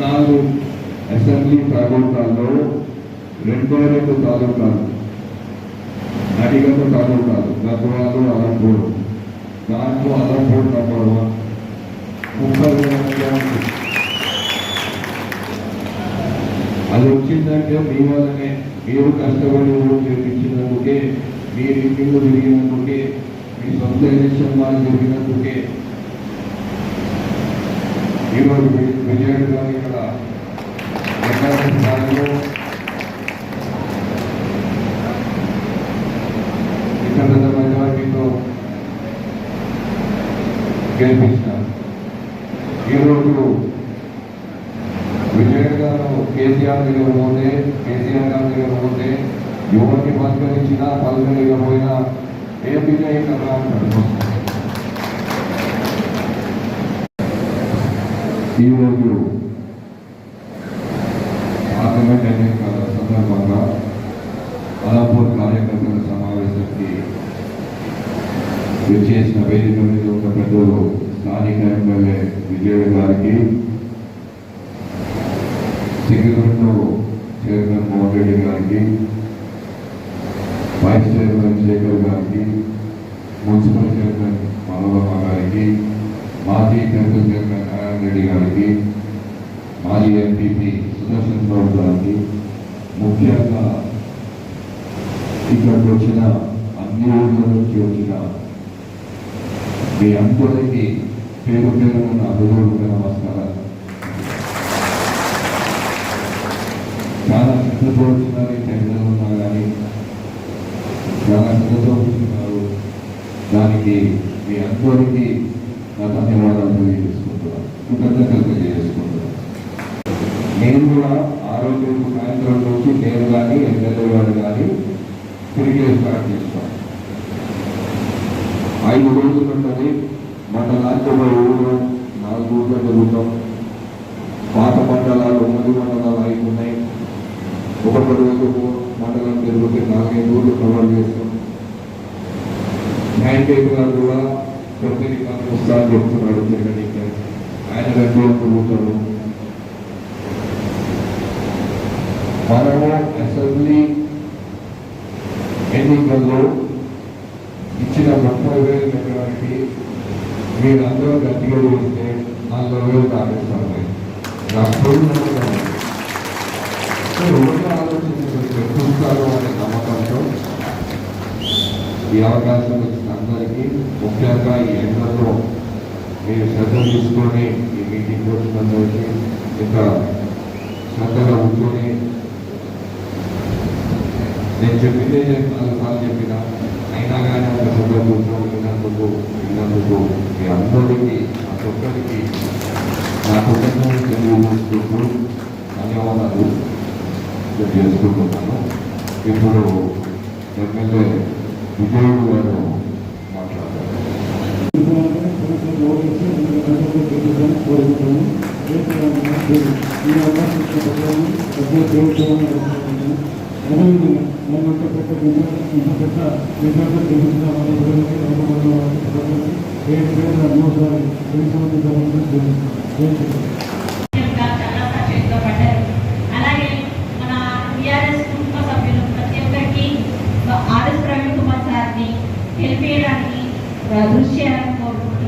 పద్నాలుగు అసెంబ్లీ తాలూకాల్లో రెండే రెండు తాలూకాలు నడిగత తాలూకాలు గద్వాలు అలంపూరు. దాంట్లో అలంపూర్ నంబర్ వన్ ముప్పై వేల అది వచ్చిందంటే మీ వల్లనే మీరు కష్టపడి చేపించినందుకే మీరు ఇంటిలో తిరిగినందుకే మీ సొంత ఎలక్షన్ వాళ్ళు జరిగినందుకే ఈరోజు విజయంగా గెలిపించినారు. ఈరోజు విజయ్ గారు కేసీఆర్ దగ్గర పోతే కేసీఆర్ గారి దగ్గర పోతే ఎవరిని పలకరించినా పలకలేకపోయినా ఏ విజయ్ కదా ఈరోజు విచ్చేసిన వేదిక మీద ఉన్న పెద్దలు స్థానిక ఎమ్మెల్యే గారికి సిగిరెట్లో చైర్మన్ మోహన్ రెడ్డి గారికి వైస్ చైర్మన్ శేఖర్ గారికి మున్సిపల్ చైర్మన్ మనోరమ గారికి మాజీ టెంపుల్ చైర్మన్ నారాయణ రెడ్డి గారికి మాజీ ఎంపీపీ సుదర్శన్ గౌడ్ గారికి ముఖ్యంగా ఇక్కడికి వచ్చిన అన్ని ఊళ్ళ నుంచి వచ్చిన మీ అందరికీ పేరు పేరు ఉన్న అభివృద్ధి నమస్కారాలు. చాలా శ్రద్ధతో వచ్చినారు ఈ ఉన్నా కానీ చాలా శ్రద్ధతో వచ్చినారు దానికి మీ అందరికీ నా ధన్యవాదాలు తెలియజేసుకుంటున్నాను. కృతజ్ఞతలు తెలియజేసుకుంటున్నాను. నేను కూడా ఆ రోజు సాయంత్రం నుంచి నేను కానీ ఎమ్మెల్యే గారు కానీ తిరిగి స్టార్ట్ చేస్తాను. ఐదు రోజులు ఉంటుంది. మన ఒక ఊరు నాలుగు ఊర్లు జరుగుతాం పాత మండలాలు ఉమ్మడి మండలాలు ఐదు ఉన్నాయి. ఒక్కొక్క రోజు మండలం తిరుగుతే నాలుగైదు ఊర్లు కవర్ చేస్తాం. న్యాయకేత్ గారు కూడా ప్రతి వస్తాను చెప్తున్నాడు తిరగడానికి ఆయన రెండు తిరుగుతాడు మనము అసెంబ్లీ ఎన్నికల్లో ఇచ్చిన ముప్పై వేల ఎకరానికి మీరందరూ గట్టిగా చేస్తే నలభై వేలు దాటిస్తాను నాకు పూర్ణంగా రోజు ఆలోచించి చూస్తారు అనే నమ్మకంతో ఈ అవకాశం ఇచ్చిన అందరికీ ముఖ్యంగా ఈ ఎండలో మీరు శ్రద్ధ తీసుకొని ఈ మీటింగ్ వచ్చినందరికీ ఇంకా శ్రద్ధగా ఉంచుకొని నేను చెప్పిందే నాలుగు సార్లు చెప్పినా అయినా కానీ ఒక సందర్భంలో విన్నందుకు విన్నందుకు మీ అందరికీ ప్రతి ఒక్కరికి నా కుటుంబం తెలియజేసుకుంటూ ధన్యవాదాలు. చేసుకుంటున్నాను ఇప్పుడు ఎమ్మెల్యే విజయుడు గారు మాట్లాడారు అదేవిధంగా మనం అంత పెద్ద ఇంత పెద్ద విద్యార్థులు నిర్మించిన వాళ్ళ కోరుకుంటున్నాను